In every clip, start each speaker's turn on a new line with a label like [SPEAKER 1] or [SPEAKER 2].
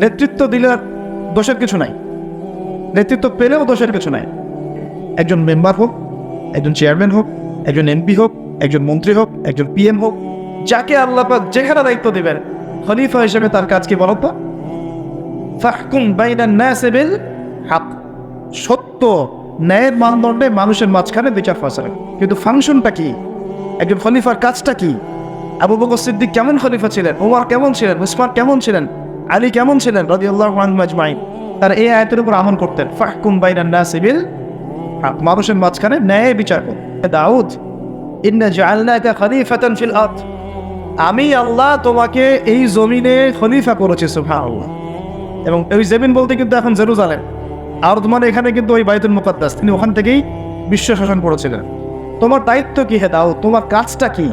[SPEAKER 1] নেতৃত্ব দিলে দোষের কিছু নাই। নেতৃত্ব পেলেও দোষের কিছু নাই। একজন মেম্বার হোক, একজন চেয়ারম্যান হোক, একজন এমপি হোক, একজন মন্ত্রী হোক, একজন পিএম হোক, যাকে আল্লাহ পাক যেখানে দায়িত্ব দিবেন, খলিফা হিসেবে তার কাজ কি বলত? ফাহকুম সত্য ন্যায়ের মানদণ্ডে মানুষের মাঝখানে বিচার ফয়সালা কিন্তু ফাংশনটা কি? একজন খলিফার কাজটা কি? আবু বকর সিদ্দিক কেমন খলিফা ছিলেন? ওমর কেমন ছিলেন? উসমান কেমন ছিলেন? আলী কেমন ছিলেন? রাদিয়াল্লাহু আনহু আজমাইন। তারা এই আয়াতের উপর আমল করতেন, ফাহকুম বাইনান নাসি বিল হক। মানুষের মাঝখানে ন্যায় বিচার দাউদ, ইন্না জাআলনাকা খলিফাতান ফিল আমি আল্লাহ তোমাকে এই জমিনে খলিফা করেছি এবং ওই জমিন বলতে কিন্তু এখন জেরুজালেম। আর মানে এখানে কিন্তু ওই বাইতুল মুকাদ্দাস। তিনি ওখান থেকেই বিশ্ব শাসন করেছিলেন। তোমার দায়িত্ব কি হে দাও তোমার কাজটা কি?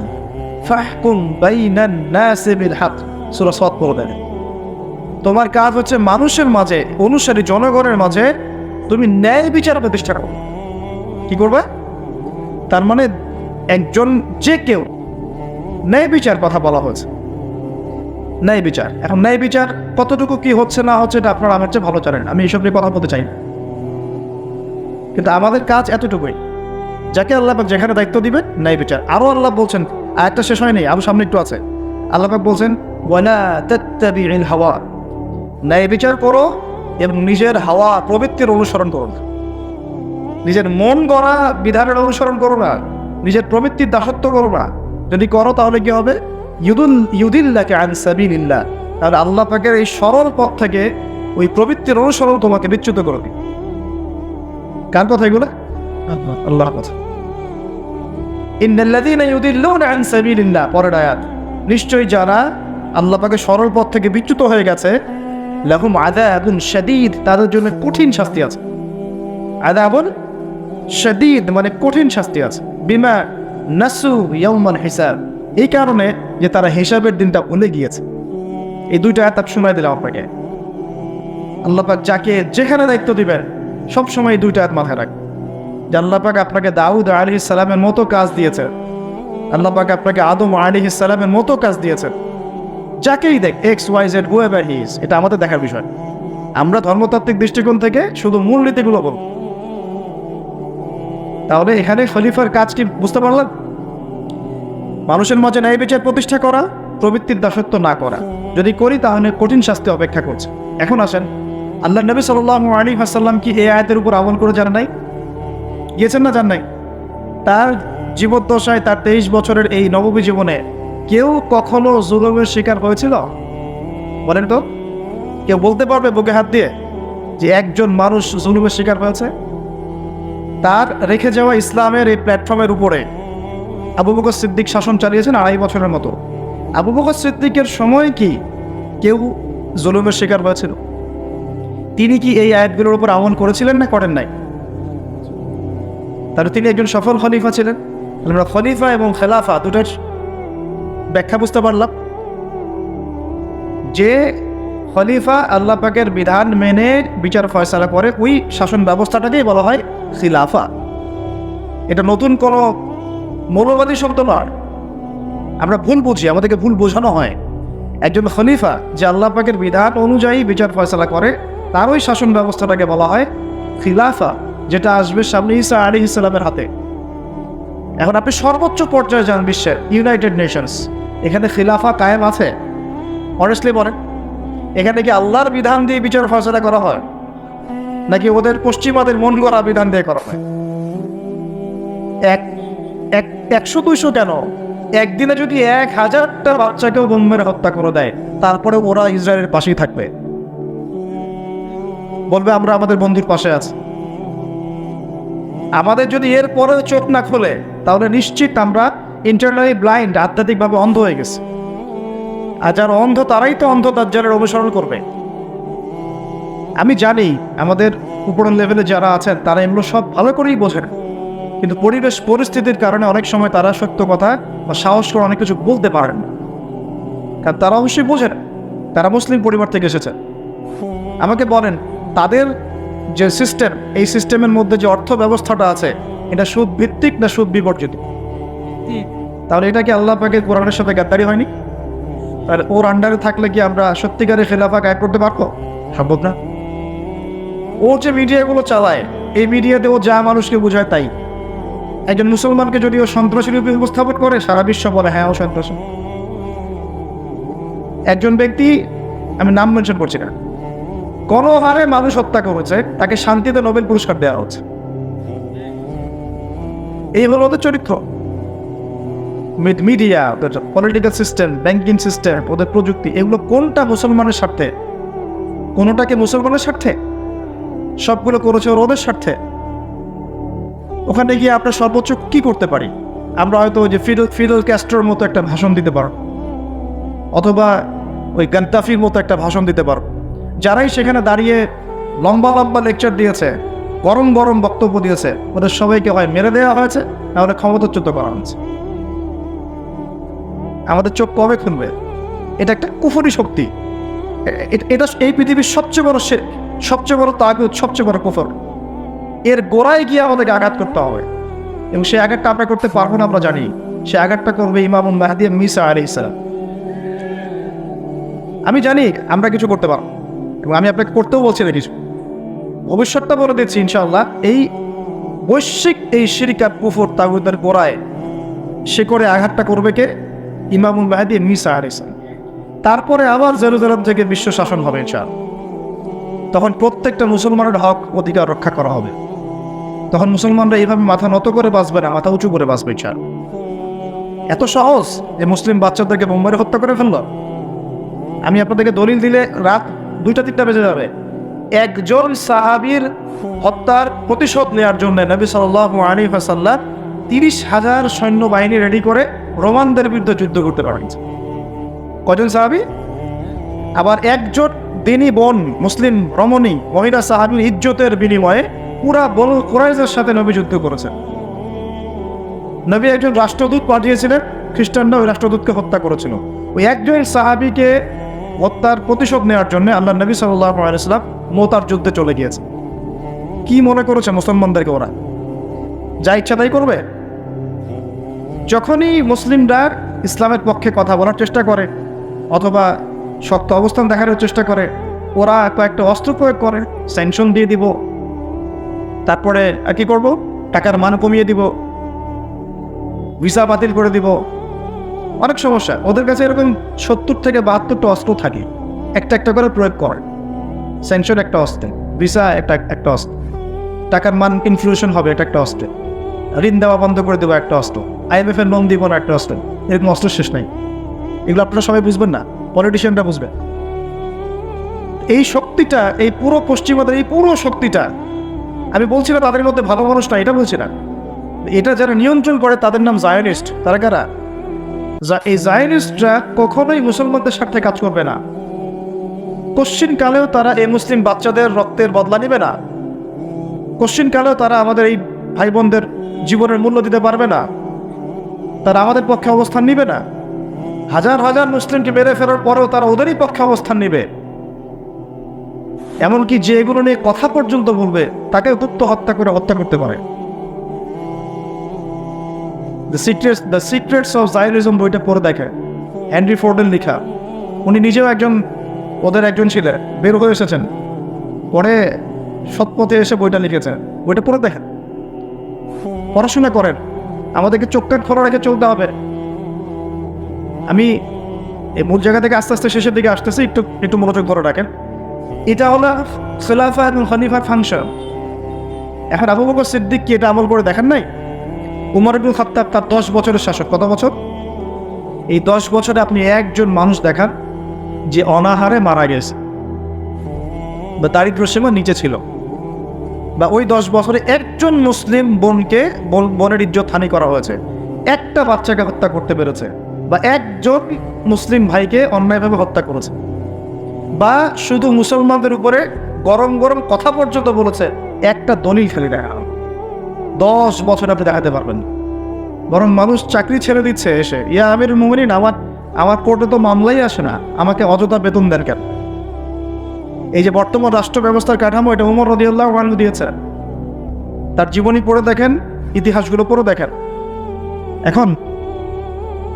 [SPEAKER 1] ফাহকুম বাইনান নাসি বিল হক। সূরা পড়ে দেন তোমার কাজ হচ্ছে মানুষের মাঝে, অনুসারী জনগণের মাঝে তুমি ন্যায় বিচার প্রতিষ্ঠা করো। কি করবে? তার মানে একজন যে কেউ ন্যায় বিচার কথা বলা হয়েছে। ন্যায় বিচার। এখন ন্যায় বিচার কতটুকু কি হচ্ছে না হচ্ছে এটা আপনারা আমার চেয়ে ভালো জানেন আমি এইসব নিয়ে কথা বলতে চাই না। কিন্তু আমাদের কাজ এতটুকুই। যাকে আল্লাহফাক যেখানে দায়িত্ব দিবেন, ন্যায় বিচার। আরও আল্লাহ বলছেন আর একটা শেষ হয়নি আরও সামনে একটু আছে। আল্লাহ বলছেন, ওয়ালা হাওয়া। ন্যায় বিচার করো এবং নিজের হাওয়া প্রবৃত্তির অনুসরণ করো না। নিজের মন গড়া বিধানের অনুসরণ করো না। নিজের প্রবৃত্তির দাসত্ব করো না। যদি করো তাহলে কি হবে? ইউদুল ইউদিল্লাকে আন তাহলে আল্লাহ পাকের এই সরল পথ থেকে ওই প্রবৃত্তির অনুসরণ তোমাকে বিচ্যুত করে দিবে। কার কথা এগুলো? আল্লাহর কথা। ইন্নাল্লাযীনা ইউদিল্লুনা আন সাবিলিল্লাহ পরের আয়াত। নিশ্চয়ই যারা আল্লাহ পাকের সরল পথ থেকে বিচ্যুত হয়ে গেছে লাহুম আযাবুন শাদীদ, তাদের জন্য কঠিন শাস্তি আছে। আযাবুন শাদীদ মানে কঠিন শাস্তি আছে। বিমা নাসু ইয়াউমান হিসাব। এই কারণে যে তারা হিসাবের দিনটা ভুলে গিয়েছে। এই দুইটা আয়াত শোনাই দিলাম আপনাকে। আল্লাহ পাক যাকে যেখানে দায়িত্ব দিবেন, সব সময় এই দুইটা আয়াত মাথায় রাখবেন। যে আল্লাহ পাক আপনাকে দাউদ আলী সালামের মতো কাজ দিয়েছেন। আল্লাহ পাক আপনাকে আদম আলী সালামের মতো কাজ দিয়েছেন। যাকেই দেখ X Y Z who ever his এটা আমাদের দেখার বিষয়। আমরা ধর্মতাত্ত্বিক দৃষ্টিকোণ থেকে শুধু মূল মূলনীতিগুলো বলব। তাহলে এখানে খলিফার কাজ কি বুঝতে পারলাম মানুষের মাঝে ন্যায় বিচার প্রতিষ্ঠা করা, প্রবৃত্তির দাসত্ব না করা। যদি করি, তাহলে কঠিন শাস্তি অপেক্ষা করছে। এখন আসেন, আল্লাহ নবী সাল আলী হাসাল্লাম কি এই আয়াতের উপর আমল করে জানা নাই? গিয়েছেন না জান নাই? তার জীবদ্দশায় তার তেইশ বছরের এই নবমী জীবনে কেউ কখনো জুলুমের শিকার হয়েছিল? বলেন তো। কেউ বলতে পারবে বুকে হাত দিয়ে যে একজন মানুষ জুলুমের শিকার হয়েছে? তার রেখে যাওয়া ইসলামের এই প্ল্যাটফর্মের উপরে আবু বকর সিদ্দিক শাসন চালিয়েছেন আড়াই বছরের মতো। আবু বকর সিদ্দিকের সময় কি কেউ জুলুমের শিকার হয়েছিল? তিনি কি এই আয়াতগুলোর উপর আমল করেছিলেন না করেন নাই? তাহলে তিনি একজন সফল খলিফা ছিলেন। আমরা খলিফা এবং খেলাফা দুটার ব্যাখ্যা বুঝতে পারলাম? যে খলিফা আল্লাহ পাকের বিধান মেনে বিচার ফয়সালা করে ওই শাসন ব্যবস্থাটাকেই বলা হয় খিলাফা। এটা নতুন কোনো মৌলবাদী শব্দ নয়। আমরা ভুল বুঝি, আমাদেরকে ভুল বোঝানো হয়। একজন খলিফা যে আল্লাহ পাকের বিধান অনুযায়ী বিচার ফয়সালা করে, তার ওই শাসন ব্যবস্থাটাকে বলা হয় খিলাফা, যেটা আসবে সামনে ইসা আলী ইসলামের হাতে। এখন আপনি সর্বোচ্চ পর্যায়ে যান বিশ্বের, ইউনাইটেড নেশনস। এখানে খিলাফা কায়েম আছে। অনেস্টলি বলেন, এখানে কি আল্লাহর বিধান দিয়ে বিচার ফয়সলা করা হয়? নাকি ওদের পশ্চিমাদের মন করা বিধান দিয়ে করা হয়? এক এক, একশো দুইশো কেন? একদিনে যদি এক হাজারটা বাচ্চাকেও বোম হত্যা করে দেয় তারপরে ওরা ইসরায়েলের পাশেই থাকবে। বলবে, আমরা আমাদের বন্ধুর পাশে আছি। আমাদের যদি এর পরেও চোখ না খোলে, তাহলে নিশ্চিত আমরা ইন্টারনালি ব্লাইন্ড আধ্যাত্মিকভাবে অন্ধ হয়ে গেছে। আর যারা অন্ধ, তারাই তো অন্ধ দাজ্জালের অনুসরণ করবে। আমি জানি, আমাদের উপরের লেভেলে যারা আছেন, তারা এগুলো সব ভালো করেই বোঝেন কিন্তু পরিবেশ, পরিস্থিতির কারণে অনেক সময় তারা সত্য কথা বা সাহস করে অনেক কিছু বলতে পারেন কারণ তারা অবশ্যই বোঝেন তারা মুসলিম পরিবার থেকে এসেছে। আমাকে বলেন, তাদের যে সিস্টেম এই সিস্টেমের মধ্যে যে অর্থ ব্যবস্থাটা আছে, এটা সুদ ভিত্তিক না সুদ বিবর্জিত তাহলে এটা কি আল্লাহ পাকে কোরআনের সাথে গাদ্দারি হয়নি? আর ওর আন্ডারে থাকলে কি আমরা সত্যিকারে খেলাফা গায়ে করতে পারব? সম্ভব না। ও যে মিডিয়াগুলো চালায়, এই মিডিয়াতে ও যা মানুষকে বোঝায় তাই। একজন মুসলমানকে যদি ও সন্ত্রাসী রূপে উপস্থাপন করে, সারা বিশ্ব বলে হ্যাঁ ও সন্ত্রাসী। একজন ব্যক্তি, আমি নাম মেনশন করছি না, কোনো হারে মানুষ হত্যা করেছে, তাকে শান্তিতে নোবেল পুরস্কার দেওয়া হচ্ছে। এই হলো ওদের চরিত্র। মিডিয়া ওদের পলিটিক্যাল সিস্টেম ব্যাংকিং সিস্টেম ওদের প্রযুক্তি, এগুলো কোনটা মুসলমানের স্বার্থে? কোনোটাকে মুসলমানের স্বার্থে? সবগুলো করেছে ওর ওদের স্বার্থে। ওখানে গিয়ে আমরা সর্বোচ্চ কি করতে পারি? আমরা হয়তো ওই যে ফিডল ফিডল ক্যাস্ট্রোর মতো একটা ভাষণ দিতে পারব অথবা ওই গান্তাফির মতো একটা ভাষণ দিতে পারব যারাই সেখানে দাঁড়িয়ে লম্বা লম্বা লেকচার দিয়েছে, গরম গরম বক্তব্য দিয়েছে, ওদের সবাইকে হয় মেরে দেওয়া হয়েছে, না নাহলে ক্ষমতাচ্যুত করা হয়েছে। আমাদের চোখ কবে খুলবে? এটা একটা কুফরি শক্তি। এটা এই পৃথিবীর সবচেয়ে বড় সবচেয়ে বড় তাগুদ সবচেয়ে বড় কুফর। এর গোড়ায় গিয়ে আমাদেরকে আঘাত করতে হবে। এবং সেই আঘাতটা আমরা করতে পারব না আমরা জানি। সে আঘাতটা করবে ইমাম মাহাদি মিসা আলি ইসলাম আমি জানি আমরা কিছু করতে পারব এবং আমি আপনাকে করতেও বলছি না কিছু। ভবিষ্যৎটা বলে দিচ্ছি ইনশাআল্লাহ, এই বৈশ্বিক এই শিরিকার কুফর তাগুদের গোড়ায় সে করে আঘাতটা করবে কে? ইমামুল মাহাদি মিসা আলি ইসলাম তারপরে আবার জেরুজালাম থেকে বিশ্ব শাসন হবে ইনশাআল্লাহ। তখন প্রত্যেকটা মুসলমানের হক, অধিকার রক্ষা করা হবে। তখন মুসলমানরা এইভাবে মাথা নত করে বাঁচবে না, মাথা উঁচু করে বাঁচবে চার এত সহজ যে মুসলিম বাচ্চাদেরকে বোম্বারে হত্যা করে ফেলল? আমি আপনাদেরকে দলিল দিলে রাত দুইটা, তিনটা বেজে যাবে। একজন সাহাবীর হত্যার প্রতিশোধ নেওয়ার জন্য নবী সাল আলী হাসাল্লাম তিরিশ হাজার সৈন্যবাহিনী রেডি করে রোমানদের বিরুদ্ধে যুদ্ধ করতে পারেছে কজন সাহাবী? আবার একজোট দিনী বোন মুসলিম রমণী মহিলা সাহাবীর ইজ্জতের বিনিময়ে পুরা বল কোরাইজের সাথে নবী যুদ্ধ করেছেন। নবী একজন রাষ্ট্রদূত পাঠিয়েছিলেন, খ্রিস্টানরা ওই রাষ্ট্রদূতকে হত্যা করেছিল। ওই একজন সাহাবীকে হত্যার প্রতিশোধ নেওয়ার জন্য আল্লাহ নবী সাল্লাহ মোতার যুদ্ধে চলে গিয়েছে কি মনে করেছে মুসলমানদেরকে ওরা? যা ইচ্ছা তাই করবে? যখনই মুসলিমরা ইসলামের পক্ষে কথা বলার চেষ্টা করে, অথবা শক্ত অবস্থান দেখানোর চেষ্টা করে, ওরা কয়েকটা অস্ত্র প্রয়োগ করে স্যাংশন দিয়ে দিব। তারপরে কি করব? টাকার মান কমিয়ে দিব। ভিসা বাতিল করে দিব। অনেক সমস্যা। ওদের কাছে এরকম সত্তর থেকে বাহাত্তরটা অস্ত্র থাকে। একটা একটা করে প্রয়োগ করে। স্যাংশন একটা অস্ত্র। ভিসা একটা একটা অস্ত্র। টাকার মান ইনফ্লুয়েশন হবে এটা একটা অস্ত্র। ঋণ দেওয়া বন্ধ করে দেবো একটা অস্ত্র। আইএমএফ এর লোন দিব না একটা অস্ত্র। এরকম অস্ত্র শেষ নাই। এগুলো আপনারা সবাই বুঝবেন না। পলিটিশিয়ানরা বুঝবে। এই শক্তিটা, এই পুরো পশ্চিমাদের এই পুরো শক্তিটা, আমি বলছি না তাদের মধ্যে ভালো মানুষ না, এটা বলছি না। এটা যারা নিয়ন্ত্রণ করে, তাদের নাম জায়নিস্ট তারা কারা? এই জায়নিস্টরা কখনোই মুসলমানদের স্বার্থে কাজ করবে না। কশ্চিন কালেও তারা এই মুসলিম বাচ্চাদের রক্তের বদলা নেবে না। কশ্চিন কালেও তারা আমাদের এই ভাই বোনদের জীবনের মূল্য দিতে পারবে না। তারা আমাদের পক্ষে অবস্থান নিবে না। হাজার হাজার মুসলিমকে মেরে ফেরার পরেও তারা ওদেরই পক্ষে অবস্থান নেবে। এমনকি যে এগুলো নিয়ে কথা পর্যন্ত বলবে তাকে গুপ্ত হত্যা করে হত্যা করতে পারে। The secrets the secrets of জাইরিজম বইটা পড়ে দেখে। হ্যানরি ফোর্ডের লেখা। উনি নিজেও একজন, ওদের একজন ছিলেন বের হয়ে এসেছেন। পরে সৎপথে এসে বইটা লিখেছেন। বইটা পড়ে দেখেন। পড়াশোনা করেন। আমাদেরকে চোখ কান খোলা রেখে চলতে হবে। আমি এই মূল জায়গা থেকে আস্তে আস্তে শেষের দিকে আসতেছি, একটু একটু মনোযোগ ধরে রাখেন। এটা হলো খেলাফা এবং খনিফার ফাংশন। এখন আবু বকর সিদ্দিক কি এটা আমল করে দেখেন নাই? উমর ইবুল খাত্তাব তার দশ বছরের শাসক। কত বছর? এই দশ বছরে আপনি একজন মানুষ দেখান, যে অনাহারে মারা গেছে। বা দারিদ্র সীমা নিচে ছিল। বা ওই দশ বছরে একজন মুসলিম বোনকে, বোন- বোনের ইজ্জত হানি করা হয়েছে। একটা বাচ্চাকে হত্যা করতে পেরেছে বা একজন মুসলিম ভাইকে অন্যায়ভাবে হত্যা করেছে বা শুধু মুসলমানদের উপরে গরম গরম কথা পর্যন্ত বলেছে, একটা দলিল ফেলে দেখা। দশ বছর আপনি দেখাতে পারবেন বরং মানুষ চাকরি ছেড়ে দিচ্ছে এসে, ইয়া আমির মুমিনিন, আমার আমার কোর্টে তো মামলাই আসে না, আমাকে অযথা বেতন দেন কেন? এই যে বর্তমান রাষ্ট্র ব্যবস্থার কাঠামো, এটা উমর রদিউল্লাহ আনহু দিয়েছে। তার জীবনী পড়ে দেখেন, ইতিহাসগুলো পড়ে দেখেন। এখন,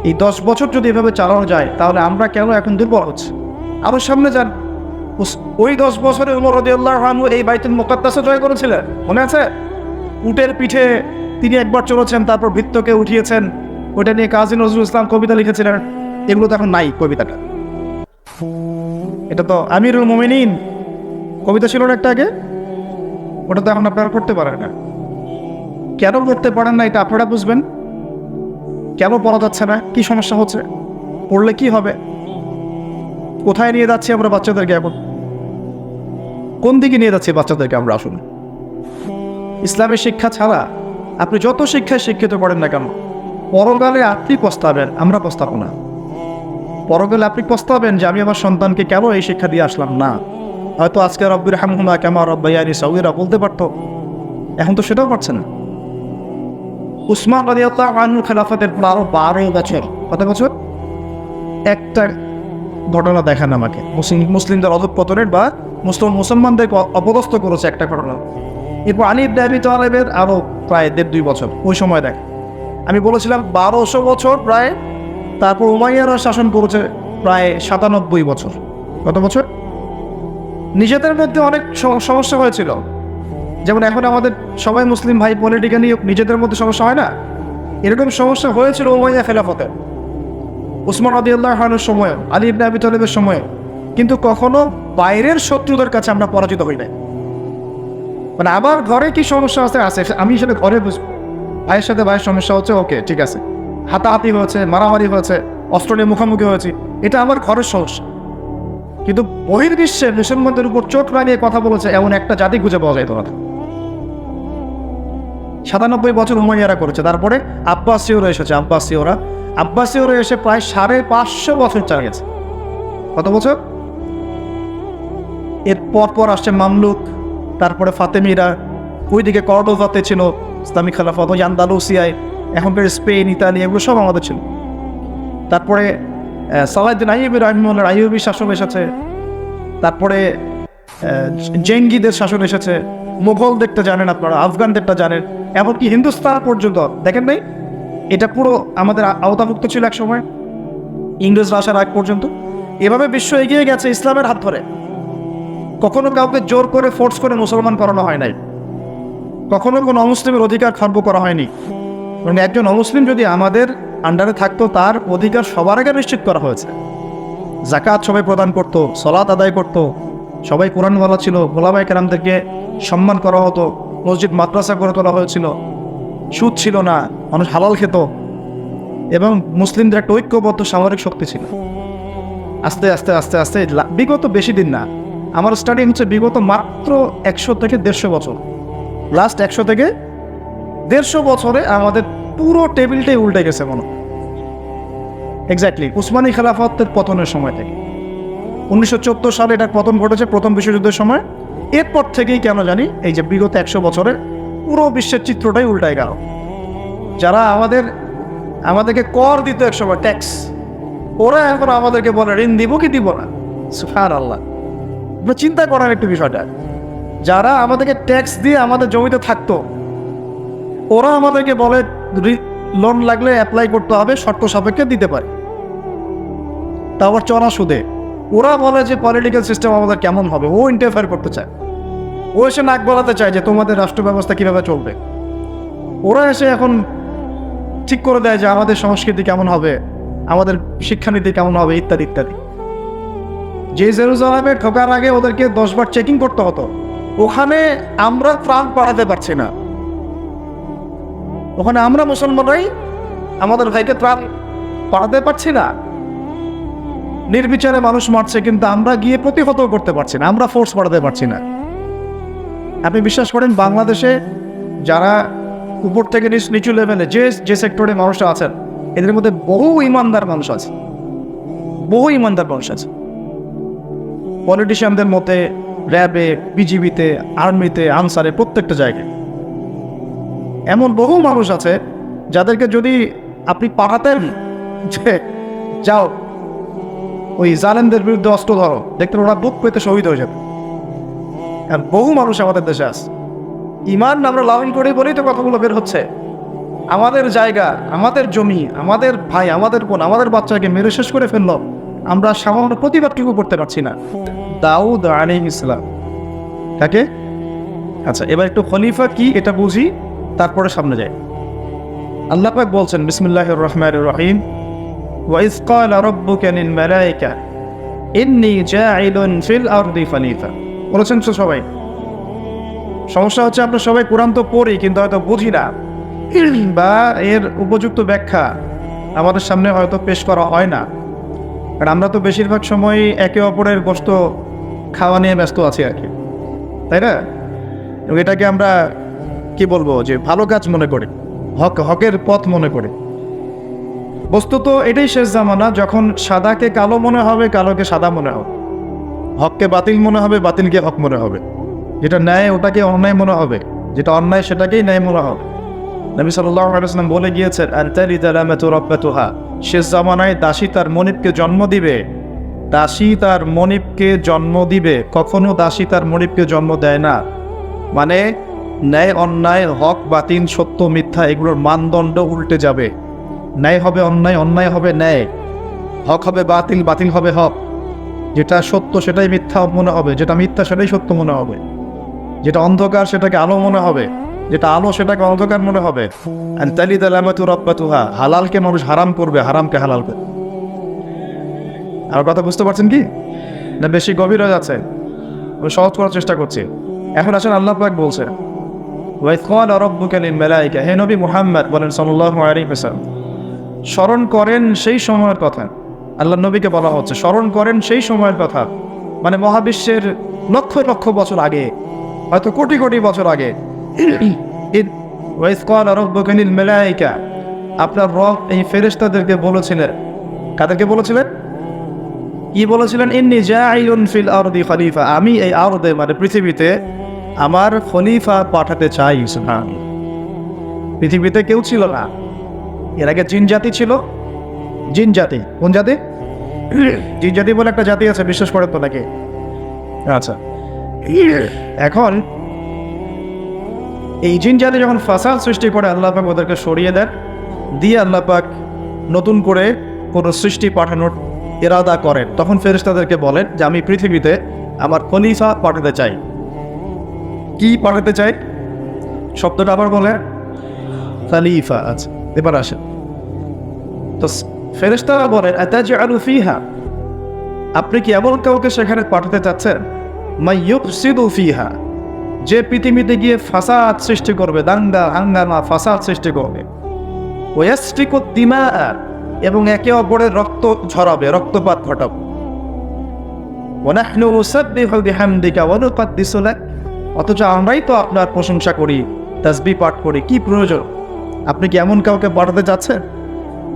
[SPEAKER 1] এই দশ বছর যদি এভাবে চালানো যায়, তাহলে আমরা কেন এখন দুর্বল হচ্ছে? আরও সামনে যান। ওই দশ বছরে উমর রদিউল্লাহ রানু এই বাইতুল মোকাদ্দাসে জয় করেছিলেন, মনে আছে? উটের পিঠে তিনি একবার চলেছেন, তারপর বৃত্তকে উঠিয়েছেন। ওটা নিয়ে কাজী নজরুল ইসলাম কবিতা লিখেছিলেন। এগুলো তো এখন নাই কবিতাটা। এটা তো আমিরুল মোমিনিন। কবিতা ছিল না একটা আগে? ওটা তো এখন আপনারা করতে পারেন না। কেন করতে পারেন না এটা আপনারা বুঝবেন? কেন পড়া যাচ্ছে না? কি সমস্যা হচ্ছে? পড়লে কি হবে? কোথায় নিয়ে যাচ্ছি আমরা বাচ্চাদেরকে এখন? কোন দিকে নিয়ে যাচ্ছি বাচ্চাদেরকে আমরা আসুন? ইসলামের শিক্ষা ছাড়া আপনি যত শিক্ষায় শিক্ষিত করেন না কেন, পরকালে আপনি পস্তাবেন আমরা পস্তাবো না। পরকালে আপনি পস্তাবেন যে আমি আমার সন্তানকে কেন এই শিক্ষা দিয়ে আসলাম? না। হয়তো আজকে রব্বির হামহুমা কেমা রব্বাইয়ানি সৌদিরা বলতে পারতো। এখন তো সেটাও পারছে না। উসমান আনহু খেলাফতের আরও বারো বছর, কত বছর? একটা ঘটনা দেখান আমাকে। মুসলিম, মুসলিমদের অধঃপতনের বা মুসলিম মুসলমানদের অপদস্থ করেছে একটা ঘটনা। এরপর ইবনে আবি তালেবের আরও প্রায় দেড় দুই বছর। ওই সময় দেখ, আমি বলেছিলাম বারোশো বছর প্রায় তারপর উমাইয়ারা শাসন করেছে প্রায় সাতানব্বই বছর। কত বছর? নিজেদের মধ্যে অনেক সমস্যা হয়েছিল। যেমন এখন আমাদের সবাই মুসলিম ভাই পলিটিক্যালি নিজেদের মধ্যে সমস্যা হয় না? এরকম সমস্যা হয়েছিল উমাইয়া খেলাফতে। উসমান আদিউল্লাহ খানের সময়, আলী ইবনে আবি তালেবের সময়। কিন্তু কখনো বাইরের শত্রুদের কাছে আমরা পরাজিত হই নাই। মানে আমার ঘরে কি সমস্যা আছে? আছে, আমি সেটা ঘরে বুঝব ভাইয়ের সাথে ভাইয়ের সমস্যা হচ্ছে, ওকে, ঠিক আছে। হাতাহাতি হয়েছে, মারামারি হয়েছে, অস্ত্র নিয়ে মুখোমুখি হয়েছি। এটা আমার ঘরের সমস্যা কিন্তু বহির্বিশ্বে মুসলমানদের উপর চোখ রাঙিয়ে কথা বলেছে এমন একটা জাতি খুঁজে পাওয়া যায় তো সাতানব্বই বছর হুমাইয়ারা করেছে। তারপরে আব্বাসীয়রা এসেছে, আব্বাসীয়রা। আব্বাসীয়রা এসে প্রায় সাড়ে পাঁচশো বছর চালিয়েছে। কত বছর? এর পর আসছে মামলুক, তারপরে ফাতেমিরা। ওইদিকে কর্ডোভাতে ছিল ইসলামিক খেলাফত, ওই আন্দালুসিয়ায়। এখনকার স্পেন ইতালি এগুলো সব আমাদের ছিল। তারপরে আহ, সালাউদ্দিন আইয়ুবি রহমুল্লাহ আইয়ুবি শাসন এসেছে। তারপরে জেঙ্গিদের শাসন এসেছে। মুঘল দেখতে জানেন আপনারা আফগানদেরটা জানেন। এমনকি হিন্দুস্তান পর্যন্ত দেখেন নাই? এটা পুরো আমাদের আওতাভুক্ত ছিল এক সময় ইংরেজরা আসার আগ পর্যন্ত। এভাবে বিশ্ব এগিয়ে গেছে ইসলামের হাত ধরে। কখনো কাউকে জোর করে ফোর্স করে মুসলমান করানো হয় নাই। কখনো কোনো অমুসলিমের অধিকার খর্ব করা হয়নি। মানে একজন অমুসলিম যদি আমাদের আন্ডারে থাকতো, তার অধিকার সবার আগে নিশ্চিত করা হয়েছে। জাকাত সবাই প্রদান করত সলাত আদায় করত, সবাই কোরআন বলা ছিল গোলামাই কেরামদেরকে সম্মান করা হতো, মসজিদ, মাদ্রাসা করে তোলা হয়েছিল। সুদ ছিল না, মানুষ হালাল খেত এবং মুসলিমদের একটা ঐক্যবদ্ধ সামরিক শক্তি ছিল। আস্তে আস্তে আস্তে আস্তে বিগত বেশি দিন না, আমার স্টাডি হচ্ছে বিগত মাত্র একশো থেকে দেড়শো বছর। লাস্ট একশো থেকে দেড়শো বছরে আমাদের পুরো টেবিলটাই উল্টে গেছে, মনে। এক্স্যাক্টলি উসমানী খেলাফতের পতনের সময় থেকে। উনিশশো চোদ্দ সালে এটা পতন ঘটেছে প্রথম বিশ্বযুদ্ধের সময়। এরপর থেকেই কেন জানি এই যে বিগত একশো বছরের পুরো বিশ্বের চিত্রটাই উল্টায় গেল। যারা আমাদের, আমাদেরকে কর দিত এক সময় ট্যাক্স ওরা এখন আমাদেরকে বলে, ঋণ দিব কি দিব না? সুফার আল্লাহ চিন্তা করার একটু বিষয়টা। যারা আমাদেরকে ট্যাক্স দিয়ে আমাদের জমিতে থাকতো ওরা আমাদেরকে বলে লোন লাগলে অ্যাপ্লাই করতে হবে, শর্ত সাপেক্ষে দিতে পারে। তা আবার চড়া সুদে। ওরা বলে যে পলিটিক্যাল সিস্টেম আমাদের কেমন হবে? ও ইন্টারফেয়ার করতে চায়। ও এসে নাক গলাতে চায় যে, তোমাদের রাষ্ট্র ব্যবস্থা কীভাবে চলবে? ওরা এসে এখন ঠিক করে দেয় যে, আমাদের সংস্কৃতি কেমন হবে? আমাদের শিক্ষানীতি কেমন হবে? ইত্যাদি ইত্যাদি। যে জেরুজালামে ঢোকার আগে ওদেরকে দশবার চেকিং করতে হতো। ওখানে আমরা প্রাণ পাড়াতে পারছি না। ওখানে আমরা মুসলমানরাই আমাদের ভাইকে ত্রাণ পাঠাতে পারছি না। নির্বিচারে মানুষ মারছে, কিন্তু আমরা গিয়ে প্রতিহত করতে পারছি না, আমরা ফোর্স পাঠাতে পারছি না। আপনি বিশ্বাস করেন, বাংলাদেশে যারা উপর থেকে নিচ- নিচু লেভেলে যে যে সেক্টরে মানুষরা আছেন, এদের মধ্যে বহু ইমানদার মানুষ আছে। বহু ইমানদার মানুষ আছে। পলিটিশিয়ানদের মধ্যে র্যাবে বিজিবিতে আর্মিতে আনসারে প্রত্যেকটা জায়গায় এমন বহু মানুষ আছে যাদেরকে যদি আপনি পাঠাতেন যে, যাও, ওই জালেমদের বিরুদ্ধে অস্ত্র ধরো। দেখতেন ওরা বুক পেতে শহীদ হয়ে যাবে। আর বহু মানুষ আমাদের দেশে আছে। ইমান আমরা লালন করি বলেই তো কথাগুলো বের হচ্ছে। আমাদের জায়গা, আমাদের জমি, আমাদের ভাই, আমাদের বোন, আমাদের বাচ্চাকে মেরে শেষ করে ফেলল। আমরা সামান্য প্রতিবাদটুকু করতে পারছি না। দাউদ আলী ইসলাম তাকে আচ্ছা এবার একটু খলিফা কি এটা বুঝি? তারপরে সামনে যাই। আল্লাহ পাক বলছেন, বিসমিল্লাহির রহমানির রহিম। ওয়াইজ ক্বালা রাব্বুকা লিল মালাইকা, ইন্নী জাইলুন ফিল আরদি ফানিফা। বলেছেন তো সবাই। সমস্যা হচ্ছে আমরা সবাই কোরআন তো পড়ি, কিন্তু হয়তো বুঝি না। বা এর উপযুক্ত ব্যাখ্যা আমাদের সামনে হয়তো পেশ করা হয় না। কারণ আমরা তো বেশিরভাগ সময় একে অপরের গোস্ত খাওয়া নিয়ে ব্যস্ত আছি আর কি। তাই না? এটাকে আমরা কি বলব, যে ভালো কাজ মনে করি, হক, হকের পথ মনে করে। বস্তুত এটাই শেষ জামানা, যখন সাদাকে কালো মনে হবে, কালোকে সাদা মনে হবে। হককে বাতিল মনে হবে, বাতিলকে হক মনে হবে। যেটা ন্যায়, ওটাকে অন্যায় মনে হবে। যেটা অন্যায়, সেটাকেই ন্যায় মনে হবে। নবী সাল্লাম বলে গিয়েছেন শেষ জামানায় দাসী তার মনিবকে জন্ম দিবে। দাসী তার মনিবকে জন্ম দিবে। কখনো দাসী তার মনিবকে জন্ম দেয় না। মানে ন্যায় অন্যায়, হক, বাতিল, সত্য, মিথ্যা, এগুলোর মানদণ্ড উল্টে যাবে। ন্যায় হবে অন্যায় অন্যায় হবে ন্যায়। হক হবে বাতিল বাতিল হবে হক। যেটা সত্য সেটাই মিথ্যা মনে হবে, যেটা মিথ্যা সেটাই সত্য মনে হবে। যেটা অন্ধকার সেটাকে আলো মনে হবে, যেটা আলো সেটাকে অন্ধকার মনে হবে। হালালকে মানুষ হারাম করবে, হারামকে হালাল করবে। আর কথা বুঝতে পারছেন কি? না, বেশি গভীর হয়ে যাচ্ছে। সহজ করার চেষ্টা করছি। এখন আসেন আল্লাহ পাক বলছে। হে নবী মুহাম্মদ বলেন সাল্লাল্লাহু আলাইহি ওয়াসাল্লাম, স্মরণ করেন সেই সময়ের কথা। আল্লাহ নবীকে বলা হচ্ছে, স্মরণ করেন সেই সময়ের কথা। মানে মহাবিশ্বের লক্ষ লক্ষ বছর আগে, হয়তো কোটি কোটি বছর আগে। আপনার রব এই ফেরেশতাদেরকে বলেছিলেন। কাদেরকে বলেছিলেন? কি বলেছিলেন? ইন্নি ফিল আরদি খলিফা আমি এই আরদে মানে পৃথিবীতে আমার খলিফা পাঠাতে চাই, সুবহান। পৃথিবীতে কেউ ছিল না। এর আগে জিন জাতি ছিল। জিন জাতি। কোন জাতি? জিন জাতি বলে একটা জাতি আছে, বিশ্বাস করেন তো নাকি? আচ্ছা। এখন এই জিন জাতি যখন ফাসাদ সৃষ্টি করে, আল্লাহ পাক ওদেরকে সরিয়ে দেন, দিয়ে আল্লাহ পাক নতুন করে কোনো সৃষ্টি পাঠানোর ইরাদা করেন। তখন ফেরেশতাদেরকে বলেন যে, আমি পৃথিবীতে আমার খলিফা পাঠাতে চাই। কি পাঠাতে চাই? শব্দটা আবার বলে। খালিফা আচ্ছা এবার আসেন। তো ফেরেশতারা বলেন আতাজি আলু ফিহা? আপনি কি এমন কাউকে সেখানে পাঠাতে চাচ্ছেন? মাইয়ুব সিদু ফিহা। যে পৃথিবীতে গিয়ে ফাসাদ সৃষ্টি করবে, দাঙ্গা, হাঙ্গামা, ফাসাদ সৃষ্টি করবে। ওয়াস্টিকু দিমা এবং একে অপরের রক্ত ঝরাবে, রক্তপাত ঘটাবে। ওয়ানাহনু নুসাব্বিহু বিহামদিকা ওয়া নুকাদ্দিসু লাক। অথচ আমরাই তো আপনার প্রশংসা করি, তাসবিহ পাঠ করি, কি প্রয়োজন? আপনি কি এমন কাউকে পাঠাতে চাচ্ছেন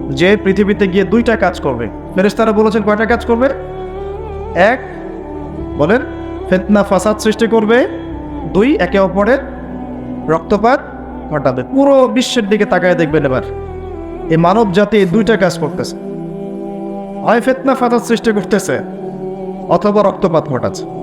[SPEAKER 1] যে পৃথিবীতে গিয়ে দুইটা কাজ করবে। ফেরেশতারা বলেছেন, কয়টা কাজ করবে? এক, বলেন, ফেতনা ফাসাদ সৃষ্টি করবে। দুই, একে অপরের রক্তপাত ঘটাবে। পুরো বিশ্বের দিকে তাকায় দেখবেন এবার। এই মানব জাতি দুইটা কাজ করতেছে। হয় ফেতনা ফাসাদ সৃষ্টি করতেছে, অথবা রক্তপাত ঘটাচ্ছে।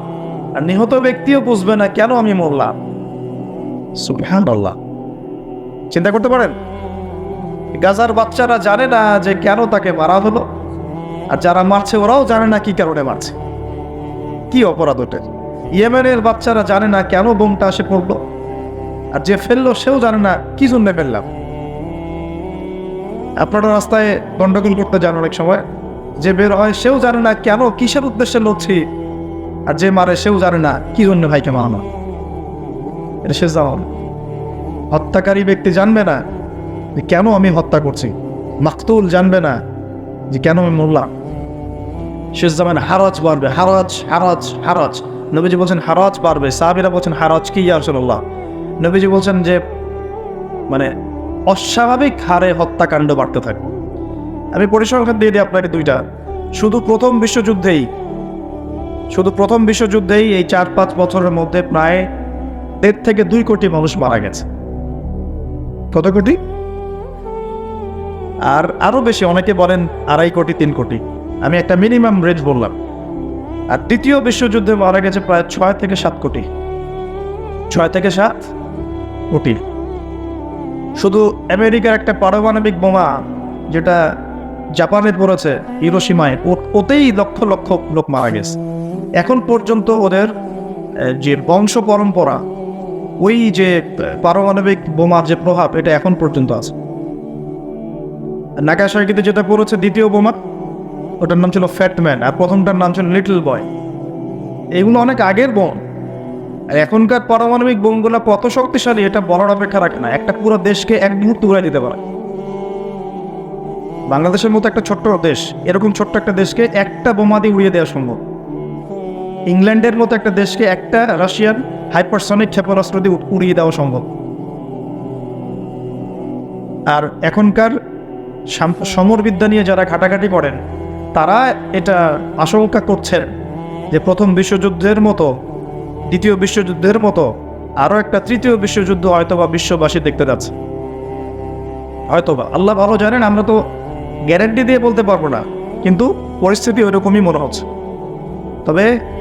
[SPEAKER 1] আর নিহত ব্যক্তিও বুঝবে না কেন আমি মরলাম। সুবহানাল্লাহ। চিন্তা করতে পারেন? গাজার বাচ্চারা জানে না যে কেন তাকে মারা হলো, আর যারা মারছে ওরাও জানে না কি কারণে মারছে। কি অপরাধ ওটা? ইয়েমেনের বাচ্চারা জানে না কেন বোমটা আসে পড়ল, আর যে ফেলল সেও জানে না কি জন্য ফেললাম। আপনারা রাস্তায় গন্ডগোল করতে যান অনেক সময়, যে বের হয় সেও জানে না কেন কিসের উদ্দেশ্যে লড়ছি আর যে মারে সেও জানে না কি জন্য ভাইকে মারানো এটা শেষ জামান হত্যাকারী ব্যক্তি জানবে না যে কেন আমি হত্যা করছি। মাকতুল জানবে না যে কেন আমি মরলাম। শেষ জামান হারজ বাড়বে, হারজ হারজ হারজ। নবীজি বলছেন, হারজ বাড়বে। সাহাবিরা বলছেন, হারজ কি ইয়ারসল্লাহ নবীজি বলছেন যে মানে অস্বাভাবিক হারে হত্যাকাণ্ড বাড়তে থাকে আমি পরিসংখ্যান দিয়ে দিই আপনাকে দুইটা। শুধু প্রথম বিশ্বযুদ্ধেই শুধু প্রথম বিশ্বযুদ্ধেই এই চার পাঁচ বছরের মধ্যে প্রায় দেড় থেকে দুই কোটি মানুষ মারা গেছে। কত কোটি? আর আরও বেশি, অনেকে বলেন আড়াই কোটি, তিন কোটি। আমি একটা মিনিমাম রেঞ্জ বললাম। আর দ্বিতীয় বিশ্বযুদ্ধে মারা গেছে প্রায় ছয় থেকে সাত কোটি। ছয় থেকে সাত কোটি। শুধু আমেরিকার একটা পারমাণবিক বোমা, যেটা জাপানে পড়েছে হিরোসীমায় ওতেই লক্ষ লক্ষ লোক মারা গেছে। এখন পর্যন্ত ওদের যে বংশ পরম্পরা, ওই যে পারমাণবিক বোমার যে প্রভাব, এটা এখন পর্যন্ত আছে। নাগাসাকিতে যেটা পড়েছে, দ্বিতীয় বোমা, ওটার নাম ছিল ফ্যাটম্যান আর প্রথমটার নাম ছিল লিটল বয় এগুলো অনেক আগের বোম। আর এখনকার পারমাণবিক বোমগুলো কত শক্তিশালী, এটা বলার অপেক্ষা রাখে না। একটা পুরো দেশকে এক মুহূর্তে উড়াই দিতে পারে। বাংলাদেশের মতো একটা ছোট্ট দেশ, এরকম ছোট্ট একটা দেশকে একটা বোমা দিয়ে উড়িয়ে দেওয়া সম্ভব। ইংল্যান্ডের মতো একটা দেশকে একটা রাশিয়ান হাইপারসনিক ক্ষেপণাস্ত্র দিয়ে উড়িয়ে দেওয়া সম্ভব। আর এখনকার সমরবিদ্যা নিয়ে যারা ঘাটাঘাটি করেন, তারা এটা আশঙ্কা করছেন যে প্রথম বিশ্বযুদ্ধের মতো, দ্বিতীয় বিশ্বযুদ্ধের মতো, আরও একটা তৃতীয় বিশ্বযুদ্ধ হয়তোবা বিশ্ববাসী দেখতে যাচ্ছে। হয়তোবা। আল্লাহ ভালো জানেন, আমরা তো গ্যারান্টি দিয়ে বলতে পারব না, কিন্তু পরিস্থিতি ওইরকমই মনে হচ্ছে। তবে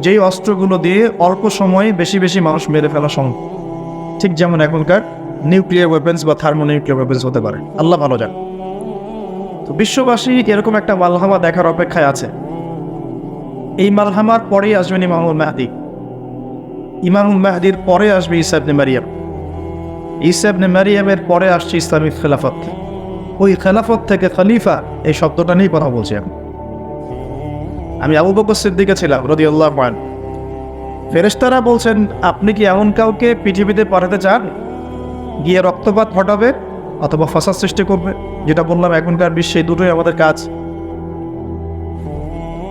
[SPEAKER 1] যেই অস্ত্রগুলো দিয়ে অল্প সময়ে বেশি বেশি মানুষ মেরে ফেলা সম্ভব ঠিক যেমন এখনকার নিউক্লিয়ার ওয়েপেন্স বা থার্মো নিউক্লিয়ার ওয়েপেন্স হতে পারে। আল্লাহ ভালো জানেন তো বিশ্ববাসী এরকম একটা মালহামা দেখার অপেক্ষায় আছে। এই মালহামার পরেই আসবেন ইমামুল মাহদি। ইমামুল মাহদির পরে আসবে ইসাবনে মারিয়াম। ইসাবনে মারিয়ামের পরে আসছে ইসলামিক খেলাফত। ওই খেলাফত থেকে খলিফা এই শব্দটা নিয়েই কথা বলছি আমি। আমি আবু বকর সিদ্দিকে ছিলাম রদি আল্লাহ ফেরেস্তারা বলছেন, আপনি কি এমন কাউকে পৃথিবীতে পাঠাতে চান? গিয়ে রক্তপাত ঘটাবে অথবা ফাসাদ সৃষ্টি করবে? যেটা বললাম, এখনকার বিশ্বে দুটোই আমাদের কাজ।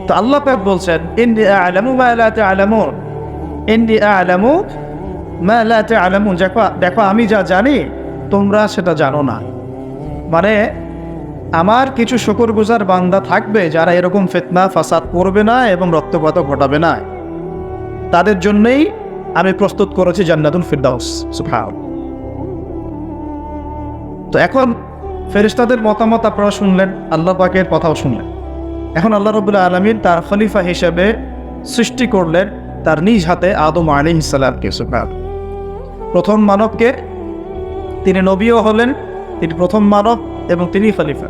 [SPEAKER 1] তো আল্লাহ পাক বলছেন দেখো দেখো, আমি যা জানি, তোমরা সেটা জানো না। মানে আমার কিছু শুকরগুজার বান্দা থাকবে যারা এরকম ফিতনা, ফাসাদ করবে না এবং রক্তপাত ঘটাবে না। তাদের জন্যই আমি প্রস্তুত করেছি জান্নাতুল ফিরদাউস। সুবহান তো এখন ফেরিস্তাদের মতামত আপনারা শুনলেন, আল্লাহ পাকের কথাও শুনলেন। এখন আল্লাহ রবুল্লা আলমিন তার খলিফা হিসেবে সৃষ্টি করলেন তার নিজ হাতে আদম আলী ইসালামকে সুফান প্রথম মানবকে তিনি নবীও হলেন, তিনি প্রথম মানব এবং তিনি খলিফা।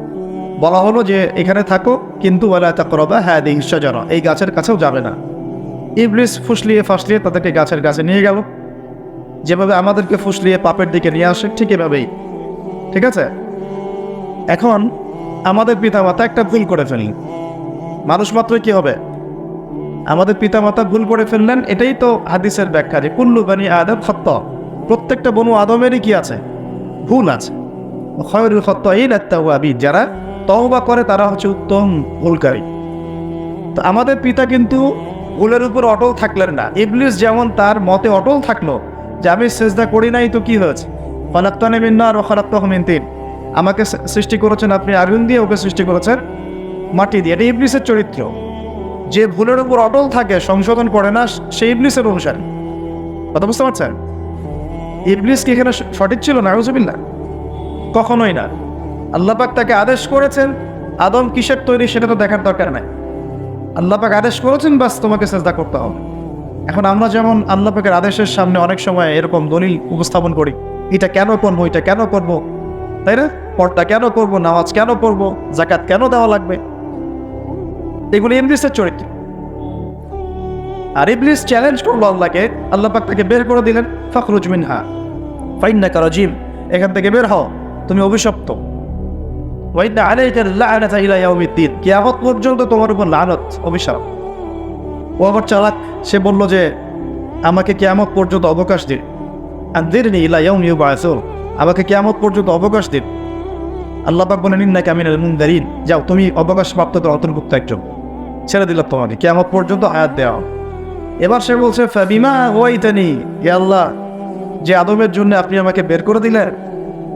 [SPEAKER 1] বলা হলো যে এখানে থাকো, কিন্তু বলে করবা হ্যাঁ দিহিসা জানা এই গাছের কাছেও যাবে না। ইবলিস ফুসলিয়ে ফাসলিয়ে তাদেরকে গাছের কাছে নিয়ে গেল। যেভাবে আমাদেরকে ফুসলিয়ে পাপের দিকে নিয়ে আসে, ঠিক এভাবেই। ঠিক আছে? এখন আমাদের পিতামাতা একটা ভুল করে ফেললেন। মানুষ মাত্রই কি হবে? আমাদের পিতামাতা ভুল করে ফেললেন, এটাই তো হাদিসের ব্যাখ্যা যে কুল্লু বানি আদম খত্ত। প্রত্যেকটা বনু আদমেরই কি আছে? ভুল আছে। খয়রুল খত্ত এই আবি যারা তওবা করে তারা হচ্ছে উত্তম ভুলকারী। তো আমাদের পিতা কিন্তু ভুলের উপর অটল থাকলেন না। ইবলিস যেমন তার মতে অটল থাকল যে আমি সেজদা করি নাই তো কি হয়েছে? ফলাত্তানে মিন্নার ও খলাত্তাহ মিন তিন। আমাকে সৃষ্টি করেছেন আপনি আগুন দিয়ে, ওকে সৃষ্টি করেছেন মাটি দিয়ে। এটা ইবলিসের চরিত্র। যে ভুলের উপর অটল থাকে, সংশোধন করে না, সে ইবলিসের অনুসারী। কথা বুঝতে পারছেন? ইবলিস কি এখানে সঠিক ছিল? না কখনোই না। আল্লাহ পাক তাকে আদেশ করেছেন, আদম কিসের তৈরি সেটা তো দেখার দরকার নাই। আল্লাহ পাক আদেশ করেছেন, বাস তোমাকে চেষ্টা করতে হবে। এখন আমরা যেমন আল্লাহ পাকের আদেশের সামনে অনেক সময় এরকম দলিল উপস্থাপন করি, এটা কেন করব, এটা কেন করব, তাই না? পর্দা কেন করব, নামাজ কেন পড়ব জাকাত কেন দেওয়া লাগবে? এগুলো ইবলিসের চরিত্র। আর ইবলিস চ্যালেঞ্জ করল আল্লাহকে, আল্লাহ পাক তাকে বের করে দিলেন, ফখরুজ মিনহা ফাইন্না কারাজিম এখান থেকে বের হও, তুমি অভিশপ্ত। ওয়াইন্না আলাইকা লাআনাতা ইলা ইয়াউমিদ্দিন। কিয়ামত পর্যন্ত তোমার উপর লানত, অভিশাপ। ও আবার চালাক, সে বলল যে, আমাকে কিয়ামত পর্যন্ত অবকাশ দিন। আর আনদিরনি ইলা ইয়াউমি ইউবাসুন, আমাকে কিয়ামত পর্যন্ত অবকাশ দিন। আল্লাহ পাক বলেন, ইন্নাকা মিনাল মুনদারিন যাও, তুমি অবকাশ প্রাপ্তদের অন্তর্ভুক্ত একজন। ছেড়ে দিলাম তোমাকে, কিয়ামত পর্যন্ত আয়াত দেওয়া এবার সে বলছে, ফাবিমা ওয়াইতানি ইয়া আল্লাহ, যে আদমের জন্য আপনি আমাকে বের করে দিলেন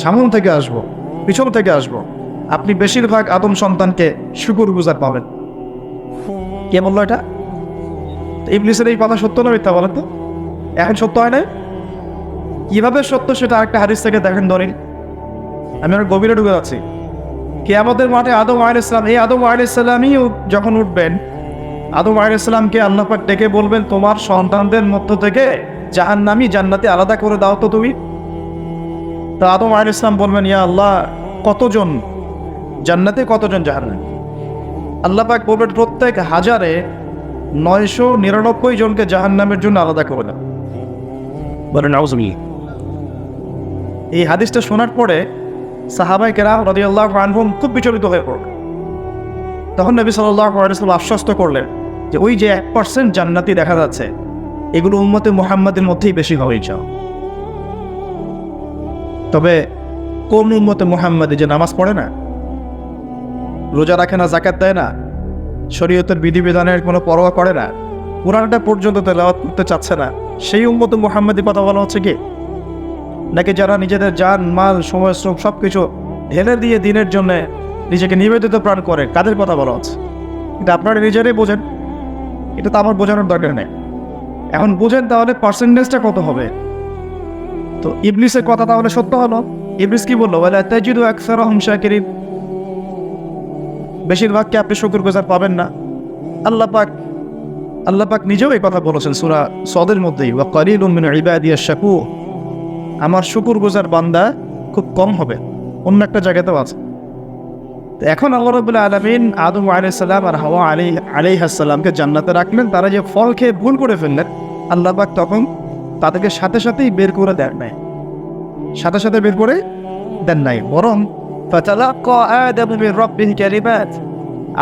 [SPEAKER 1] সামন থেকে আসব, পিছন থেকে আসব। আপনি বেশিরভাগ আদম সন্তানকে শুকুর গুজার পাবেন। কে বলল এটা? ইবলিসের এই কথা সত্য না মিথ্যা বলেন তো? এখন সত্য হয় না কীভাবে সত্য সেটা আরেকটা হাদিস থেকে দেখেন দলিল আমি আর গভীরে ঢুকে যাচ্ছি। কেয়ামতের মাঠে আদম আলাইসালাম এই আদম আলাইসাল্লামই যখন উঠবেন, আদম আলাইসাল্লামকে আল্লাহ পাক ডেকে বলবেন, তোমার সন্তানদের মধ্য থেকে জাহান্নামি জান্নাতে আলাদা করে দাও তো তুমি। তা আদম আলাইসালাম বলবেন ইয়া আল্লাহ কতজন? জান্নাতে কতজন জাহান্নামী? আল্লাহ পাক বলবেন প্রত্যেক হাজারে নয়শো নিরানব্বই জনকে জাহান্নামের জন্য আলাদা করে বলেন নাউজুবিল্লাহ এই হাদিসটা শোনার পরে সাহাবাই কেরাম রদি আল্লাহ আনহুম খুব বিচলিত হয়ে পড়ল। তখন নবী আলাইসাল্লাম আশ্বস্ত করলেন যে ওই যে এক পার্সেন্ট জান্নাতি দেখা যাচ্ছে এগুলো উম্মতে মোহাম্মদের মধ্যেই বেশি হবে চাও। তবে কোন উম্মতে মোহাম্মদে যে নামাজ পড়ে না? রোজা রাখে না জাকাত দেয় না, শরীয়তের বিধিবিধানের কোনো পরোয়া করে না, কোরআনটা পর্যন্ত তেলাওয়াত করতে চাচ্ছে না, সেই উম্মত মোহাম্মদি কথা বলা হচ্ছে কি? নাকি যারা নিজেদের যান মাল, সময়, শ্রম সব কিছু ঢেলে দিয়ে দিনের জন্য নিজেকে নিবেদিত প্রাণ করে, কাদের কথা বলা হচ্ছে? এটা আপনারা নিজেরাই বোঝেন। এটা তো আমার বোঝানোর দরকার নেই। এখন বোঝেন তাহলে পার্সেন্টেজটা কত হবে? তো ইবলিসের কথা তাহলে সত্য হলো? ইবলিস কি বলল? বলে তাজিদু আকসার শাকিরিন। বেশিরভাগকে আপনি শুকুর গুজার পাবেন না। আল্লাহ পাক আল্লাহ পাক নিজেও এই কথা বলেছেন সুরা সদের মধ্যেই, ওয়া কলিলুম মিন ইবাদিয়াশ শাকুর আমার শুকুর গুজার বান্দা খুব কম হবে। অন্য একটা জায়গাতেও আছে। তো এখন আল্লাহ রবুল্লা আলমিন আদম আলাইসাল্লাম আর হাওয়া আলী আলিহাসাল্লামকে জান্নাতে রাখলেন। তারা যে ফল খেয়ে ভুল করে ফেললেন, আল্লাহ পাক তখন তাদেরকে সাথে সাথেই বের করে দেন নাই। সাথে সাথে বের করে দেন নাই। বরং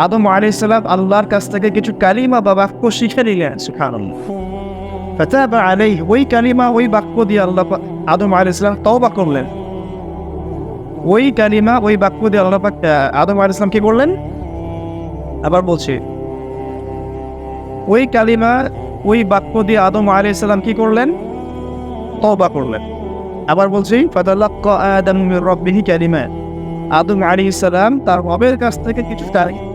[SPEAKER 1] আদম আলাইসাল্লাম আল্লাহর কাছ থেকে কিছু কালিমা বা বাক্য শিখে নিলেন সুখানুল ফেতাবা আলাই ওই কালিমা, ওই বাক্য দিয়ে আল্লাহ আদম আলাইসাল্লাম তওবা করলেন। ওই কালিমা, ওই বাক্য দিয়ে আল্লাহ আদম আলাইসাল্লাম কি করলেন? আবার বলছি, ওই কালিমা, ওই বাক্য দিয়ে আদম আলাইসাল্লাম কি করলেন? তওবা করলেন। আবার বলছি ফাতালাক্কা আদম আলী ইসালাম তার রবের কাছ থেকে কিছু কালি-